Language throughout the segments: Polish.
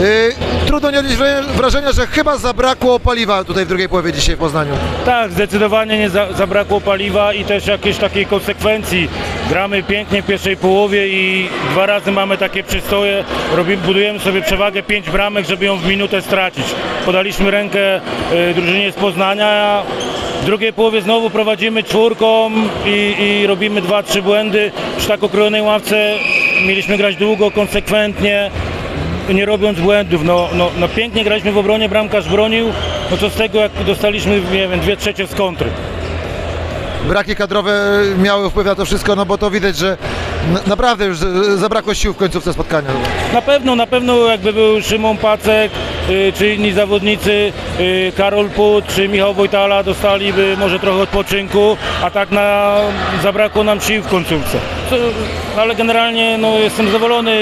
Y, trudno nie odnieść wra- wrażenia, że chyba zabrakło paliwa tutaj w drugiej połowie dzisiaj w Poznaniu. Tak, zdecydowanie nie za, zabrakło paliwa i też jakiejś takiej konsekwencji. Gramy pięknie w pierwszej połowie i dwa razy mamy takie przystoje, robimy, budujemy sobie przewagę pięć bramek, żeby ją w minutę stracić. Podaliśmy rękę y, drużynie z Poznania, w drugiej połowie znowu prowadzimy czwórką i, i robimy dwa, trzy błędy. Przy tak okrojonej ławce mieliśmy grać długo, konsekwentnie nie robiąc błędów. No, no, no pięknie graliśmy w obronie, bramkarz bronił, no co z tego jak dostaliśmy, nie wiem, dwie trzecie z kontry. Braki kadrowe miały wpływ na to wszystko, no bo to widać, że naprawdę już z- zabrakło sił w końcówce spotkania. Na pewno, na pewno jakby był Szymon Pacek, y, czy inni zawodnicy, y, Karol Put, czy Michał Wojtala dostaliby może trochę odpoczynku, a tak na, zabrakło nam sił w końcówce. Co, ale generalnie no, jestem zadowolony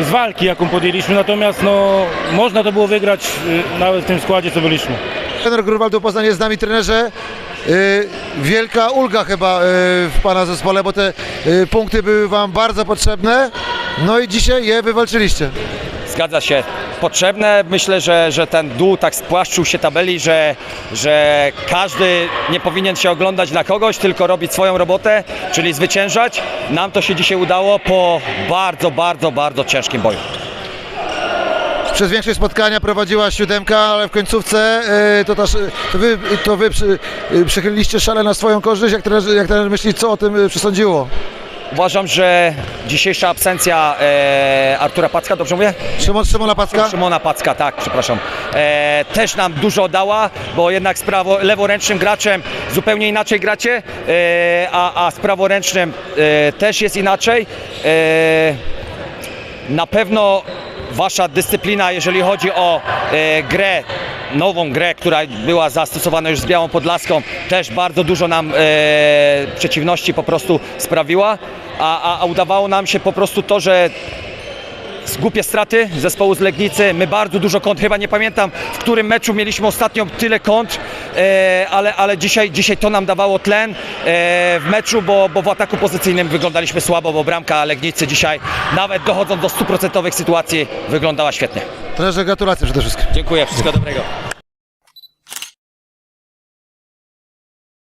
z walki, jaką podjęliśmy, natomiast no, można to było wygrać y, nawet w tym składzie, co byliśmy. Trener Grunwaldu Poznań jest z nami, trenerze. Y, wielka ulga chyba y, w Pana zespole, bo te punkty były Wam bardzo potrzebne. No i dzisiaj je wywalczyliście. Zgadza się. Potrzebne. Myślę, że, że ten dół tak spłaszczył się tabeli, że, że każdy nie powinien się oglądać na kogoś, tylko robić swoją robotę, czyli zwyciężać. Nam to się dzisiaj udało po bardzo, bardzo, bardzo ciężkim boju. Przez większość spotkania prowadziła siódemka, ale w końcówce y, to, też, to Wy, to wy przy, y, przechyliliście szale na swoją korzyść. Jak trener, jak trener myśli, co o tym przesądziło? Uważam, że dzisiejsza absencja e, Artura Packa, dobrze mówię? Szymon, Szymona Packa? Szymona Packa, tak, przepraszam. E, też nam dużo dała, bo jednak z prawo, leworęcznym graczem zupełnie inaczej gracie, e, a, a z praworęcznym e, też jest inaczej. E, na pewno wasza dyscyplina, jeżeli chodzi o e, grę, nową grę, która była zastosowana już z Białą Podlaską, też bardzo dużo nam e, przeciwności po prostu sprawiła, a, a, a udawało nam się po prostu to, że z głupie straty zespołu z Legnicy. My bardzo dużo kont, chyba nie pamiętam w którym meczu mieliśmy ostatnio tyle kont, e, ale, ale dzisiaj, dzisiaj to nam dawało tlen e, w meczu, bo, bo w ataku pozycyjnym wyglądaliśmy słabo, bo bramka Legnicy dzisiaj nawet dochodząc do stuprocentowych sytuacji wyglądała świetnie. Trenerze, gratulacje przede wszystkim. Dziękuję, wszystkiego dobrego.